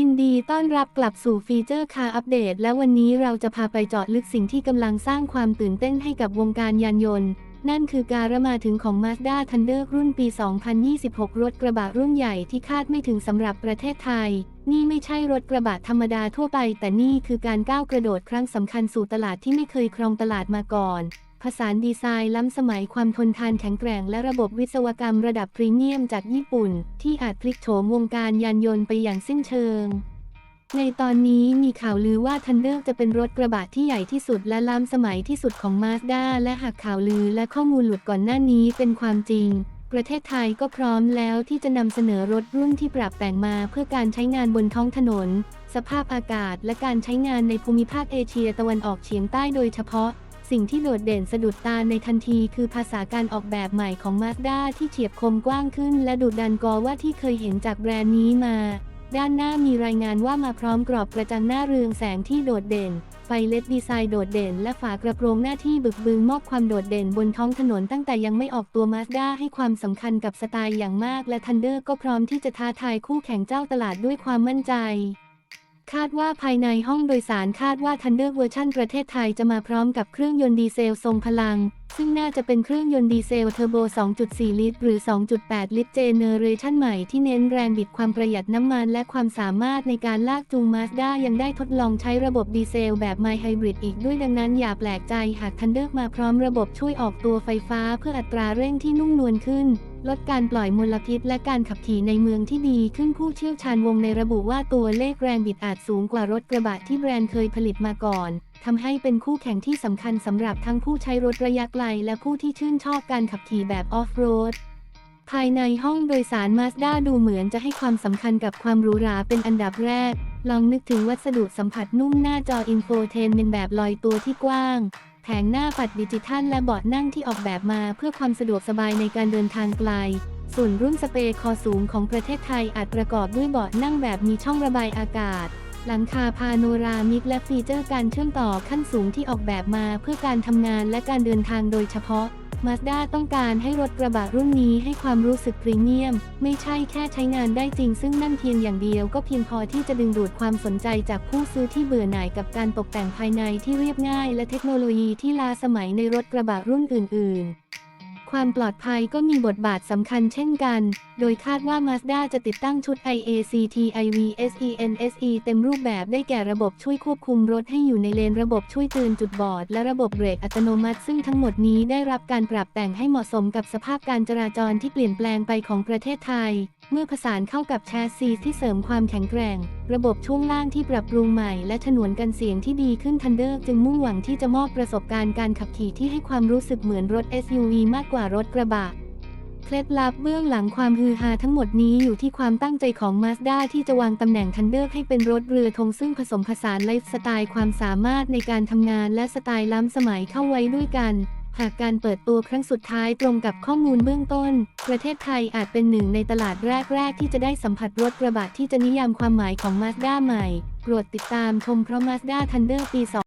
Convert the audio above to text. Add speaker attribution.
Speaker 1: ยินดีต้อนรับกลับสู่ฟีเจอร์คาร์อัปเดต และวันนี้เราจะพาไปเจาะลึกสิ่งที่กำลังสร้างความตื่นเต้นให้กับวงการยานยนต์ นั่นคือการมาถึงของ Mazda Thunder รุ่นปี 2026 รถกระบะรุ่นใหญ่ที่คาดไม่ถึงสำหรับประเทศไทย นี่ไม่ใช่รถกระบะธรรมดาทั่วไป แต่นี่คือการก้าวกระโดดครั้งสำคัญสู่ตลาดที่ไม่เคยครองตลาดมาก่อน ผสานดีไซน์ล้ำสมัยความทนทานแข็งแกร่งและระบบวิศวกรรมระดับพรีเมียมจากญี่ปุ่น ที่อาจพลิกโฉมวงการยานยนต์ไปอย่างสิ้นเชิงในตอนนี้มีข่าวลือว่า Thunder จะเป็นรถกระบะที่ใหญ่ที่สุดและล้ำสมัยที่สุดของ Mazda และหากข่าวลือและข้อมูลหลุดก่อนหน้านี้เป็นความจริง ประเทศไทยก็พร้อมแล้วที่จะนำเสนอรถรุ่นที่ปรับแต่งมาเพื่อการใช้งานบนท้องถนน สภาพอากาศและการใช้งานในภูมิภาคเอเชียตะวันออกเฉียงใต้โดยเฉพาะ สิ่งที่โดดเด่นสะดุดตาในทันทีคือภาษาการออกแบบใหม่ของ Mazda ที่เฉียบคมกว้างขึ้น และดุดันกว่าที่เคยเห็นจากแบรนด์นี้มา ด้านหน้ามีรายงานว่ามาพร้อมกรอบกระจังหน้าเรืองแสงที่โดดเด่น ไฟเลดดีไซน์โดดเด่น และฝากระโปรงหน้าที่บึกบึนมอบความโดดเด่นบนท้องถนนตั้งแต่ยังไม่ออกตัว Mazda ให้ความสำคัญกับสไตล์อย่างมาก และ Thunder ก็พร้อมที่จะท้าทายคู่แข่งเจ้าตลาดด้วยความมั่นใจ คาดว่าภายในห้องโดยสารคาดว่า Thunder เวอร์ชันประเทศไทยจะมาพร้อมกับเครื่องยนต์ดีเซลทรงพลัง ซึ่งน่าจะเป็นเครื่องยนต์ดีเซลเทอร์โบ 2.4 ลิตร หรือ 2.8 ลิตรเจเนเรชันใหม่ที่เน้นแรงบิดความประหยัดน้ำมันและความสามารถในการลากจูง Mazda ยังได้ทดลองใช้ระบบดีเซลแบบ My Hybrid อีกด้วยดังนั้นอย่าแปลกใจหาก Thunder มาพร้อมระบบช่วยออกตัวไฟฟ้าเพื่ออัตราเร่งที่นุ่มนวลขึ้น ลดการปล่อยมลพิษและการขับขี่ในเมืองที่ดีขึ้นผู้เชี่ยวชาญวงในระบุว่าตัวเลขแรงบิดอาจสูงกว่ารถกระบะที่แบรนด์เคยผลิตมาก่อนทำให้เป็นคู่แข่งที่สำคัญสำหรับทั้งผู้ใช้รถระยะไกล และผู้ที่ชื่นชอบการขับขี่แบบออฟโรด ภายในห้องโดยสาร Mazda ดูเหมือนจะให้ความสำคัญกับความหรูหราเป็นอันดับแรก ลองนึกถึงวัสดุสัมผัสนุ่มหน้าจออินโฟเทนเป็นแบบลอยตัวที่กว้าง แผงหน้าปัดดิจิทัลและเบาะนั่งที่ออกแบบมาเพื่อความสะดวกสบายในการเดินทางไกลส่วนรุ่นสเปรย์คอสูงของประเทศไทยอาจประกอบด้วยเบาะนั่งแบบมีช่องระบายอากาศ หลังคาพาโนรามิกและฟีเจอร์การเชื่อมต่อขั้นสูงที่ออกแบบมาเพื่อการทำงานและการเดินทางโดยเฉพาะ Mazda ต้องการให้รถกระบะรุ่นนี้ให้ความรู้สึกพรีเมียม ไม่ใช่แค่ใช้งานได้จริงซึ่งนั่นเพียงอย่างเดียวก็เพียงพอที่จะดึงดูดความสนใจจากผู้ซื้อที่เบื่อหน่ายกับการตกแต่งภายในที่เรียบง่าย และเทคโนโลยีที่ล้าสมัยในรถกระบะรุ่นอื่น ๆ ความปลอดภัยก็มีบทบาทสำคัญเช่นกัน โดยคาดว่า Mazda จะติดตั้งชุด IACT IVSENSE เต็มรูปแบบได้แก่ระบบช่วยควบคุมรถให้อยู่ในเลนระบบช่วยเตือนจุดบอด และระบบเบรกอัตโนมัติ ซึ่งทั้งหมดนี้ได้รับการปรับแต่งให้เหมาะสมกับสภาพการจราจรที่เปลี่ยนแปลงไปของประเทศไทย เมื่อผสานเข้ากับแชสซีที่เสริมความแข็งแกร่ง ระบบช่วงล่างที่ปรับปรุงใหม่ และฉนวนกันเสียงที่ดีขึ้น Thunder จึงมุ่งหวังที่จะมอบประสบการณ์การขับขี่ที่ให้ความรู้สึกเหมือนรถ SUV มากกว่ารถกระบะ เคล็ดลับเบื้องหลังความฮือฮาทั้งหมดนี้อยู่ที่ความตั้งใจของ Mazda ที่จะวางตำแหน่ง Thunder ให้เป็นรถเรือธงซึ่งผสมผสานไลฟ์สไตล์ความสามารถในการทำงานและสไตล์ล้ำสมัยเข้าไว้ด้วยกันหากการเปิดตัวครั้งสุดท้ายตรงกับข้อมูลเบื้องต้น ประเทศไทยอาจเป็นหนึ่งในตลาดแรก ๆ ที่จะได้สัมผัสรถกระบะที่จะนิยามความหมายของ Mazda ใหม่ โปรดติดตามชมเพราะ Mazda Thunder ปี 2